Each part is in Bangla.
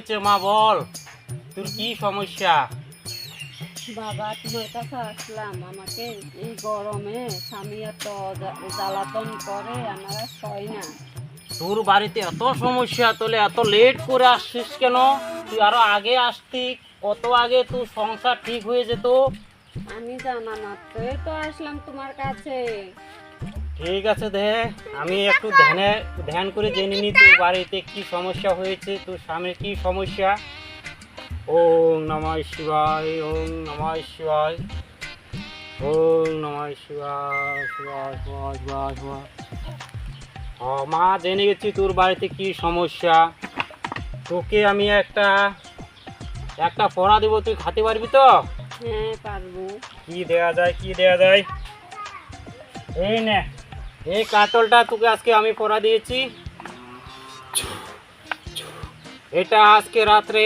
হয়েছে মা বল। তোর কি সমস্যা? বাবা তোমার কাছে আসলাম। আমাকে এই গরমে স্বামী এত জ্বালাতন করে আমার সই না। তোর বাড়িতে এত সমস্যা তাহলে এত লেট করে আসছিস কেন? তুই আরও আগে আসতি কত আগে তোর সংসার ঠিক হয়ে যেত? আমি জানা মাত্রই তো আসলাম তোমার কাছে। ঠিক আছে দে আমি একটু ধ্যানে ধ্যান করে জেনে নি তোর বাড়িতে কি সমস্যা হয়েছে তোর স্বামীর কি সমস্যা? ওম নমঃ শিবায় ওম নমঃ শিবায় ওম নমঃ শিবায় শিবায় শিবায় শিবায় শিবায়। ও মা জেনে গেছি তোর বাড়িতে কি সমস্যা। তোকে আমি একটা একটা পড়া দেবো তুই খাতে পারবি তো? হ্যাঁ পারব। কি দেয়া যায় কি দেয়া যায়? এই নে। এই কাতলটা তোকে আজকে আমি পরা দিয়েছি। এটা আজকে রাত্রে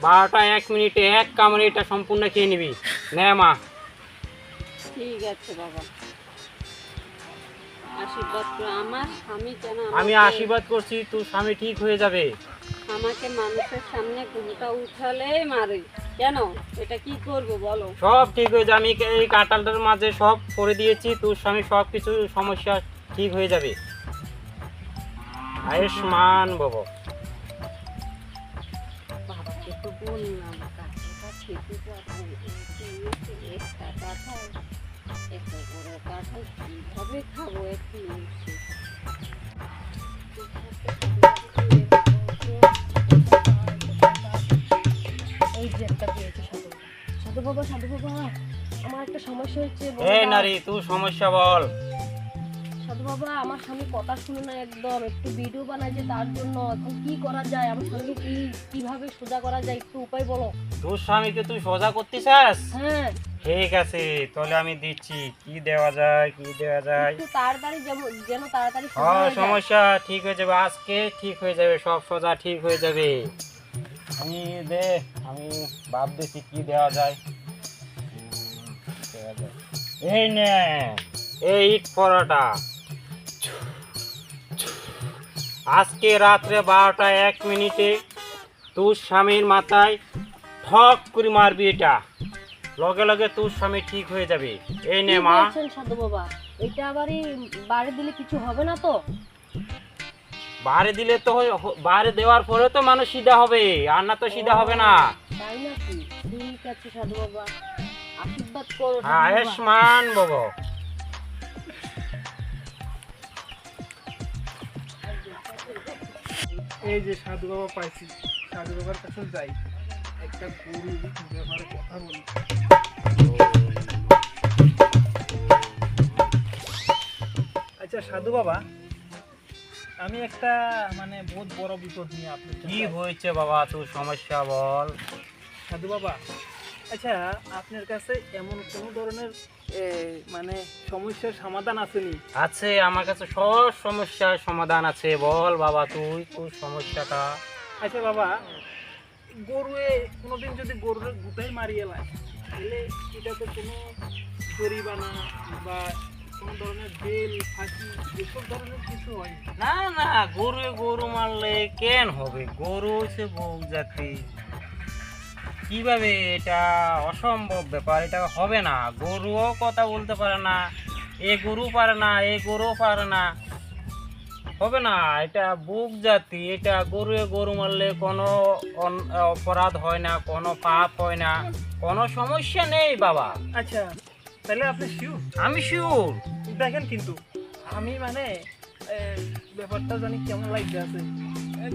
বারোটা এক মিনিটে এক কামড়ে এটা সম্পূর্ণ খেয়ে নিবি। নে মা। ঠিক আছে বাবা। আশীর্বাদ আমার স্বামী কেন আমি আশীর্বাদ করছি তোর স্বামী ঠিক হয়ে যাবে। আমাকে মানুষের সামনে ঘুমটা উঠালে মারে। কেন? এটা কি করব বলো? সব ঠিক হয়ে যাবে। আমি এই কাঁটালটার মাঝে সব করে দিয়েছি। তোর স্বামী সব কিছু সমস্যা ঠিক হয়ে যাবে। আয়ুষ্মান বাবা। কীভাবে খাব একটু সাধু বাবা সাধু বাবা আমার একটা সমস্যা হচ্ছে দাও। নারী তুই সমস্যা বল। সাধু বাবা আমার স্বামী কথা শুনে না একদম একটু ভিডিও বানায় যে তার জন্য এখন কি করা যায় আমার স্বামীকে কি কীভাবে সোজা করা যায় একটু উপায় বলো। তোর স্বামীকে তুই সোজা করতে চাস? হ্যাঁ। ঠিক আছে তাহলে আমি দিচ্ছি। কি দেওয়া যায় কি দেওয়া যায়? একটু তাড়াতাড়ি যেমন যেন তাড়াতাড়ি সোজা হ্যাঁ হয়ে যায়। সমস্যা ঠিক হয়ে যাবে আজকে ঠিক হয়ে যাবে সব সোজা ঠিক হয়ে যাবে। আমি দে আমি ভাবতেছি কি দেওয়া যায়। এই নে এই ইট পরোটা। আজকে রাত্রে বারোটা এক মিনিটে তোর স্বামীর মাথায় ঠক করে মারবি এটা। লগে লগে তোর স্বামী ঠিক হয়ে যাবে। এই নে মা। সাধু বাবা? এটা আবারই বাড়ি দিলে কিছু হবে না তো? বারে দিলে তো বারে দেওয়ার পরে তো মানুষ সিধা হবে আর না তো সিধা হবে না। তাই নাকি? ঠিক আছে সাধু বাবা। আশীর্বাদ করো হ্যাঁ বাবা। আয়ুষ্মান বাবা এই যে সাধু বাবা পাইছি সাধু বাবার কাছে যাই। একটা গরু ব্যাপারে কথা বলি। আচ্ছা সাধু বাবা আমি একটা মানে বহুত বড় বিপদ নিয়ে আপনি কি হয়েছে বাবা তোর সমস্যা বল। সাধু বাবা আচ্ছা আপনার কাছে এমন কোনো ধরনের মানে সমস্যার সমাধান আসেনি? আছে আমার কাছে সব সমস্যার সমাধান আছে। বল বাবা তুই তোর সমস্যাটা। আচ্ছা বাবা গরুয়ে কোনোদিন যদি গরুর গুটাই মারিয়ে লায় তাহলে এটা তো কোনো জরিমানা বা কোনো ধরনের বেল ফাঁসি এসব ধরনের কিছু হয় না। না না গরু গরু মারলে কেন হবে? গরু হচ্ছে বউ জাতি কীভাবে এটা অসম্ভব ব্যাপার? এটা হবে না। গরুও কথা বলতে পারে না এ গরু পারে না এ গরু পারে না। হবে না এটা বুক জাতি এটা গরু গরু মারলে কোনো অপরাধ হয় না কোনো পাপ হয় না কোনো সমস্যা নেই বাবা। আচ্ছা তাহলে আপনি শিওর আমি শিওর দেখেন কিন্তু আমি মানে ব্যাপারটা জানি কেমন লাগতে আছে।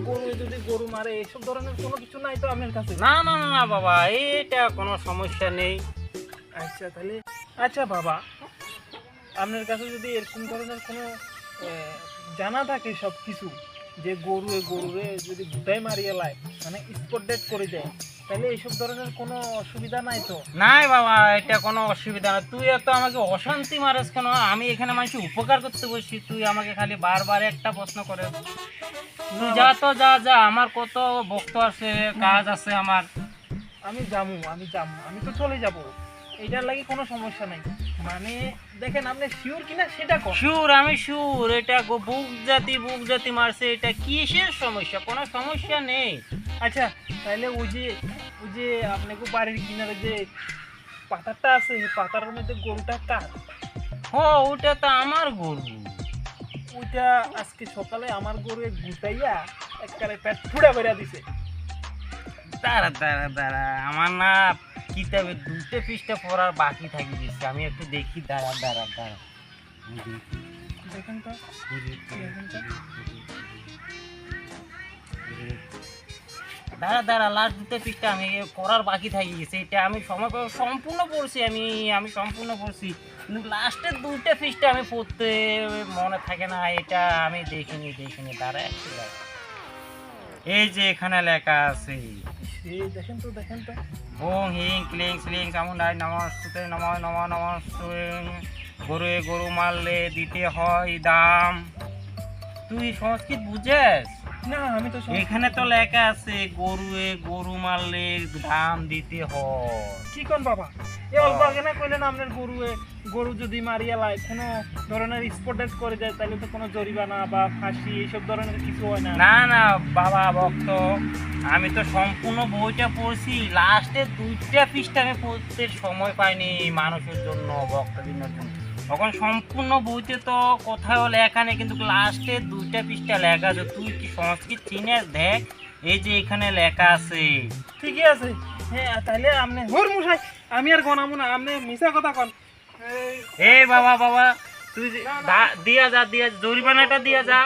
গরু যদি গরু মারে এসব ধরনের কোনো কিছু নাই তো আপনার কাছে? না না না না বাবা এটা কোনো সমস্যা নেই। আচ্ছা তাহলে আচ্ছা বাবা আপনার কাছে যদি এরকম ধরনের কোনো জানা থাকে সব কিছু যে গরু গরুরে যদি গুটাই মারিয়ে লায় মানে স্পট ডেট করে দেয় তাহলে এইসব ধরনের কোনো অসুবিধা নাই তো? নাই বাবা এটা কোনো অসুবিধা না। তুই এত আমাকে অশান্তি মারাস কেন? আমি এখানে উপকার করতে বসছি তুই আমাকে খালি বারবার একটা প্রশ্ন করে তুই যা তো যা যা আমার কত ভক্ত আছে কাজ আছে আমার। আমি যাব আমি যাব আমি তো চলে যাব। এইটার লাগে কোনো সমস্যা নাই। মানে দেখেন আপনি শিওর কিনা সেটা কর। সুর আমি সুর এটা বুক জাতি বুক জাতি মারছে এটা কিসের সমস্যা? কোনো সমস্যা নেই। আচ্ছা তাহলে ওই যে ওই যে আপনাকে বাড়ির কিনারে যে পাতাটা আছে পাতার মধ্যে গরুটা কার? হ ওটা তো আমার গরু। ওইটা আজকে সকালে আমার গরু গুটাইয়া একবারে পেট ফুড়া বেড়া দিছে। দাঁড়া দাঁড়া দাঁড়া। আমার না কিতাবে দুটো পৃষ্ঠা পড়ার বাকি থাকি গেছে আমি একটু দেখি দাঁড়া দাঁড়া দাঁড়া। দেখেন তো। দেখেন তো। দাঁড়া দাঁড়া লাস্ট দুটো পৃষ্ঠা আমি করার বাকি থাকি গেছে এটা আমি সময় পাবো সম্পূর্ণ পড়ছি আমি আমি সম্পূর্ণ পড়ছি। কিন্তু লাস্টের দুটো পৃষ্ঠা আমি পড়তে মনে থাকে না এটা আমি দেখিনি দেখিনি দাঁড়া একটু এই যে এখানে লেখা আছে। সে দেখেন তো দেখেন তো। ওং হিং ক্লিং স্লিং চামুন্ডাই নমস্তুতে নম নম নমস্তুতে গরুয়ে গরু মারলে দিতে হয় দাম। তুই সংস্কৃত বুঝেস? না আমি তো এখানে তো লেখা আছে গরুয়ে গরু মারলে দাম দিতে হয়। কি কোন বাবা? এ অল্প আগে না কইলেন আপনার গরু গরু যদি মারিয়া লাই কোনো ধরনের স্পট করে যায় তাহলে তো কোনো জরিমানা বা ফাঁসি এইসব ধরনের কিছু হয় না। না না বাবা ভক্ত আমি তো সম্পূর্ণ বইটা পড়ছি লাস্টে দুইটা পৃষ্ঠা আমি পড়তে সময় পাইনি মানুষের জন্য ভক্তদের জন্য। তখন সম্পূর্ণ বইতে তো কোথাও লেখা নেই কিন্তু লাস্টে দুইটা পৃষ্ঠা লেখা আছে। তুই কি সংস্কৃত চিনিস দেখ এই যে এখানে লেখা আছে। ঠিকই আছে। হ্যাঁ তাহলে আপনি হোর মশাই আমি আর গনামু না আপনি মিশা কথা কন। এই, এ বাবা বাবা তুই দিয়া যা দিয়া জরিমানাটা দিয়া যা।